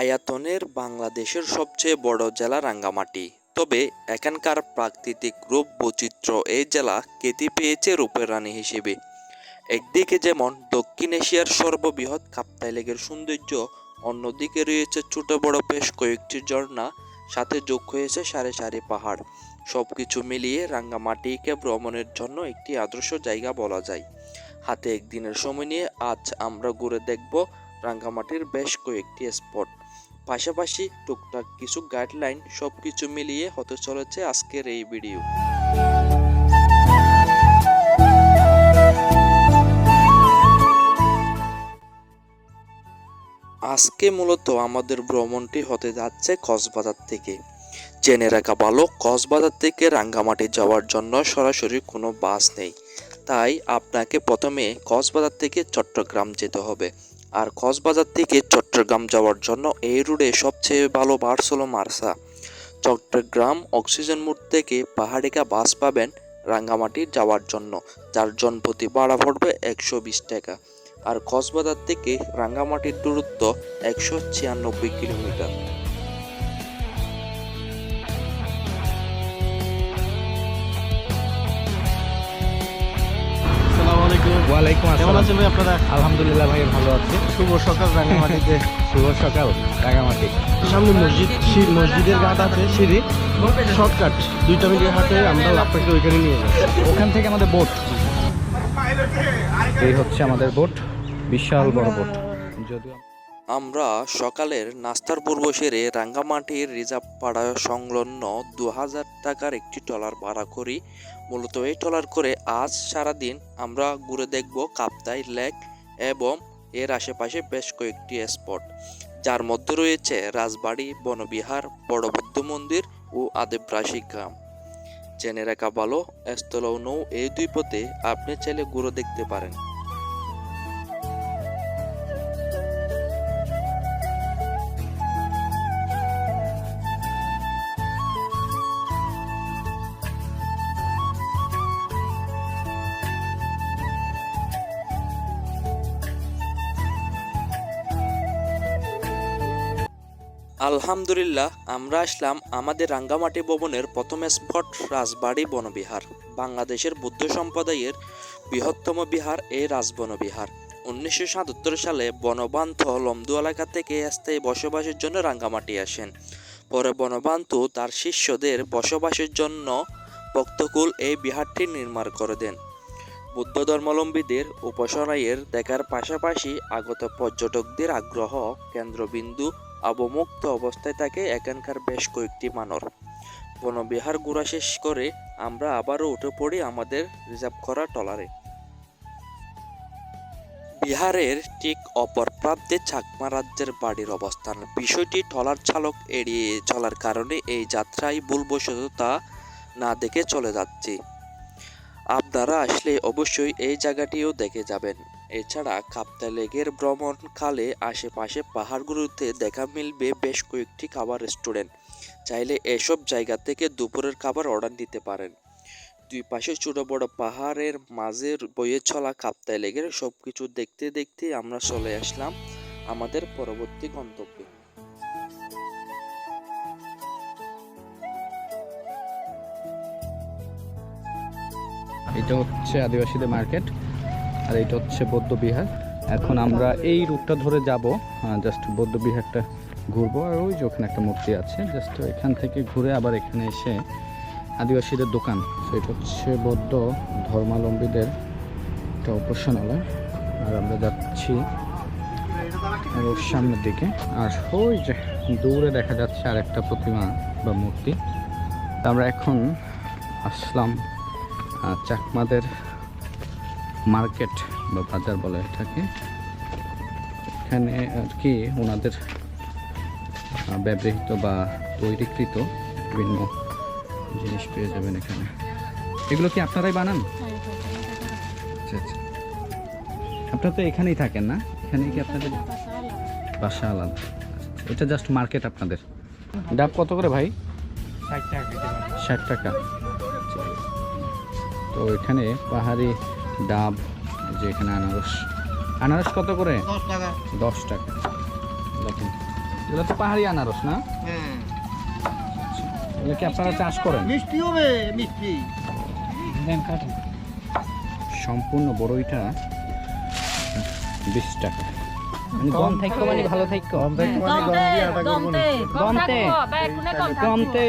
আয়তনের বাংলাদেশের সবচেয়ে বড় জেলা রাঙ্গামাটি। তবে এখানকার প্রাকৃতিক রূপ বৈচিত্র্য এই জেলা খ্যাতি পেয়েছে রূপের রানী হিসেবে। একদিকে যেমন দক্ষিণ এশিয়ার সর্ববৃহৎ কাপ্তাই লেকের সৌন্দর্য, অন্যদিকে রয়েছে ছোট বড় বেশ কয়েকটি ঝর্ণা, সাথে যোগ হয়েছে সারি সারি পাহাড়। সব কিছু মিলিয়ে রাঙ্গামাটিকে ভ্রমণের জন্য একটি আদর্শ জায়গা বলা যায়। হাতে একদিনের সময় নিয়ে আজ আমরা ঘুরে দেখব রাঙ্গামাটির বেশ কয়েকটি স্পট। পাশাপাশি টুকটাক কিছু গাইডলাইন সব কিছু মিলিয়ে হতে চলেছে আজকের এই ভিডিও আজকে মূলত আমাদের ভ্রমণটি হতে যাচ্ছে কক্সবাজার থেকে। জেনে রাখা ভালো, কক্সবাজার থেকে রাঙ্গামাটি যাওয়ার জন্য সরাসরি কোনো বাস নেই। তাই আপনাকে প্রথমে কক্সবাজার থেকে চট্টগ্রাম যেতে হবে। আর কক্সবাজার থেকে চট্টগ্রাম যাওয়ার জন্য এই রুটে সবচেয়ে ভালো বাস হলো মার্সা। চট্টগ্রাম অক্সিজেন মোড় থেকে পাহাড়িকা বাস পাবেন রাঙ্গামাটি যাওয়ার জন্য, যার জন প্রতি ভাড়া পড়বে একশো বিশ টাকা। আর কক্সবাজার থেকে রাঙ্গামাটির দূরত্ব একশো ছিয়ানব্বই কিলোমিটার। ওয়ালাইকুম কেমন আসসালাম। আছেন ভাই আপনারা? আলহামদুলিল্লাহ ভাই ভালো আছি। শুভ সকাল রাঙামাটিতে। শুভ সকাল রাঙামাটি। সামনে মসজিদ মসজিদের ঘাট আছে সিঁড়ি। শর্টকাট দুইটা মিনিট হাতে আমরা আপনাকে ওইখানে নিয়ে যাব। ওখান থেকে আমাদের বোট। এই হচ্ছে আমাদের বোট বিশাল বড় বোট। যদিও আমরা সকালের নাস্তার পূর্ব সেরে রাঙ্গামাটির রিজার্ভ পাড়া সংলগ্ন দু হাজার টাকার একটি ট্রলার ভাড়া করি। মূলত এই ট্রলার করে আজ সারাদিন আমরা ঘুরে দেখব কাপ্তাই, লেক এবং এর আশেপাশে বেশ কয়েকটি স্পট। যার মধ্যে রয়েছে রাজবাড়ি, বনবিহার বড় বুদ্ধ মন্দির ও আদেবরাশি গ্রাম। জেনে রাখা ভালো স্থল নৌ এই দুই পথে আপনি চাইলে ঘুরে দেখতে পারেন। আলহামদুলিল্লাহ, আমরা আসলাম আমাদের রাঙ্গামাটি ভবনের প্রথম স্পট রাজবাড়ি বনবিহার। বাংলাদেশের বৌদ্ধ সম্প্রদায়ের বৃহত্তম বিহার এই রাজবনবিহার। উনিশশো সাতাত্তর সালে বনবান্ধ লমদু এলাকা থেকে স্থায়ী বসবাসের জন্য রাঙ্গামাটি আসেন। পরে বনবান্ধু তার শিষ্যদের বসবাসের জন্য ভক্তকুল এই বিহারটি নির্মাণ করে দেন। বুদ্ধ ধর্মাবলম্বীদের উপাসনায়ের দেখার পাশাপাশি আগত পর্যটকদের আগ্রহ কেন্দ্রবিন্দু অবমুক্ত অবস্থায় থাকে এখানকার বেশ কয়েকটি মানর বনবিহার ঘোরা শেষ করে আমরা আবারও উঠে পড়ি আমাদের রিজার্ভ করা টলারে বিহারের ঠিক অপর প্রান্তে চাকমা রাজ্যের বাড়ির অবস্থান। বিষয়টি টলার চালক এড়িয়ে চলার কারণে এই যাত্রায় ভুলবশত তা না দেখে চলে যাচ্ছি। আপনারা আসলে অবশ্যই এই জায়গাটিও দেখে যাবেন। এছাড়া কাপ্তা লেগের ভ্রমণকালে আশেপাশে পাহাড়গুলোতে দেখা মিলবে বেশ কয়েকটি খাবার রেস্টুরেন্ট চাইলে এসব জায়গা থেকে দুপুরের খাবার অর্ডার দিতে পারেন। দুই পাশে ছোট বড় পাহাড়ের মাঝে বয়ে চলা কাপ্তাই লেগের সব কিছু দেখতে দেখতে আমরা চলে আসলাম আমাদের পরবর্তী গন্তব্যে। এটা হচ্ছে আদিবাসীদের মার্কেট। আর এটা হচ্ছে বৌদ্ধ বিহার। এখন আমরা এই রুটটা ধরে যাব জাস্ট বৌদ্ধ বিহারটা ঘুরবো। আর ওই যে ওখানে একটা মূর্তি আছে জাস্ট এখান থেকে ঘুরে আবার এখানে এসে আদিবাসীদের দোকান। এটা হচ্ছে বৌদ্ধ ধর্মাবলম্বীদের একটা উপাসনালয়। আর আমরা যাচ্ছি সামনের দিকে। আর ওই যে দূরে দেখা যাচ্ছে আর একটা প্রতিমা বা মূর্তি। আমরা এখন আসলাম চাকমাদের মার্কেট বা বাজার বলে এটাকে। এখানে আর কি ওনাদের ব্যবহৃত বা তৈরিকৃত বিভিন্ন জিনিস পেয়ে যাবেন এখানে। এগুলো কি আপনারাই বানান? আচ্ছা আচ্ছা। আপনারা তো এখানেই থাকেন না? এখানে কি আপনাদের? বাসা আলাদা। আচ্ছা, এটা জাস্ট মার্কেট আপনাদের। ডাব কত করে ভাই? ষাট টাকা। আচ্ছা। তো এখানে পাহাড়ি ডাব যে এখানে আনারস। আনারস কত করে? দশ টাকা। দেখুন এগুলো তো পাহাড়ি আনারস না? হ্যাঁ। এগুলো কি আপনারা চাষ করেন? মিষ্টি। হবে মিষ্টি সম্পূর্ণ বড়ইটা বিশ টাকা। মানে গম থাকতো মানে ভালো থাকতো গম থেকে মানে গম দিয়ে আটা করব না গমতে। গমতে।